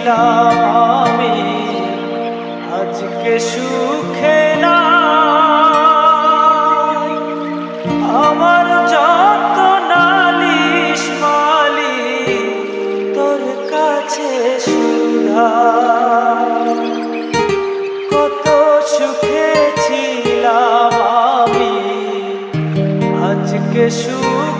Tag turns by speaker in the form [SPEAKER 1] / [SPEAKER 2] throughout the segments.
[SPEAKER 1] ছিলাম আজকে সুখে না আমার যত নালিশ মালি তোর কাছে সুধা কত সুখে ছিলাম আমি। আজকে সুখ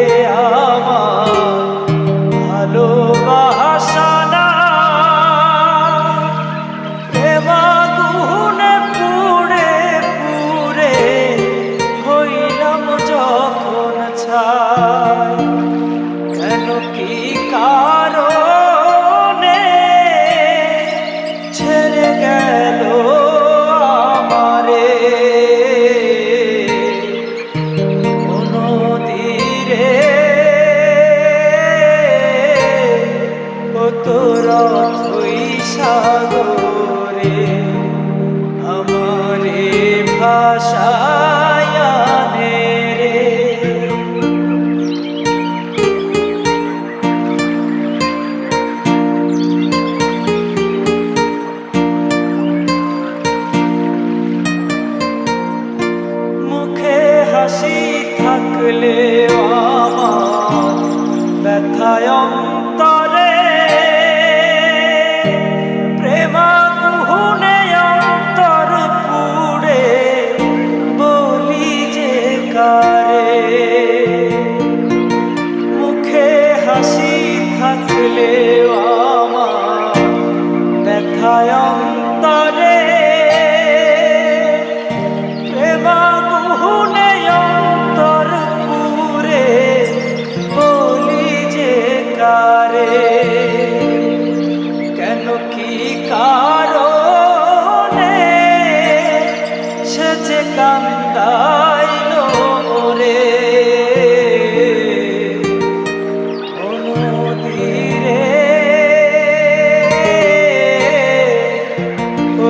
[SPEAKER 1] ভাষা লেখায়